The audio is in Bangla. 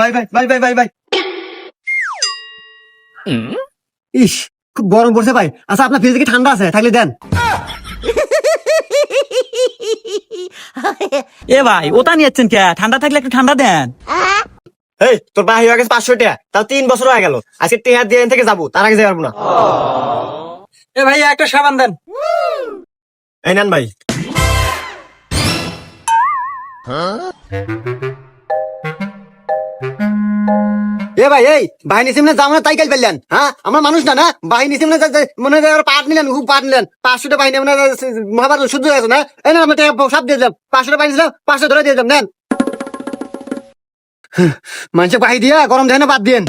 ভাই ভাই ভাই ভাই ভাই ভাই। ইস খুব গরম পড়ছে ভাই। আচ্ছা আপনার ফ্রিজে কি ঠান্ডা আছে? থাকলে দেন। এ ভাই ওটা নিয়েছেন কে? ঠান্ডা থাকলে একটু ঠান্ডা দেন। এই তোর বাহি হয়ে গেছে পাঁচশো টাকা তাও তিন বছর হয়ে গেল। আজকে টেহার দিয়ে থেকে যাব। তার আগে যাই পারব না। এ ভাই একটা সাবান দেন। এই নেন ভাই। এ ভাই, এই, বাহিনী সিমনে যাও না, তাই পেলেন হ্যাঁ? আমার মানুষ না না? বাহিনী সিমনে মনে হয় পাট নিলেন খুব পাট নিলেন। পাঁচশোটা বাহিনী মনে মহাভারত শুদ্ধ হয়ে না? এই না, আমরা সব দিয়ে দিলাম। পাঁচশোটা বাহিনী দিলাম পাঁচশো ধরে দিয়ে দিলাম, নেন। মানুষের বাহি দিয়া গরম দেয় না বাদ দিয়েন।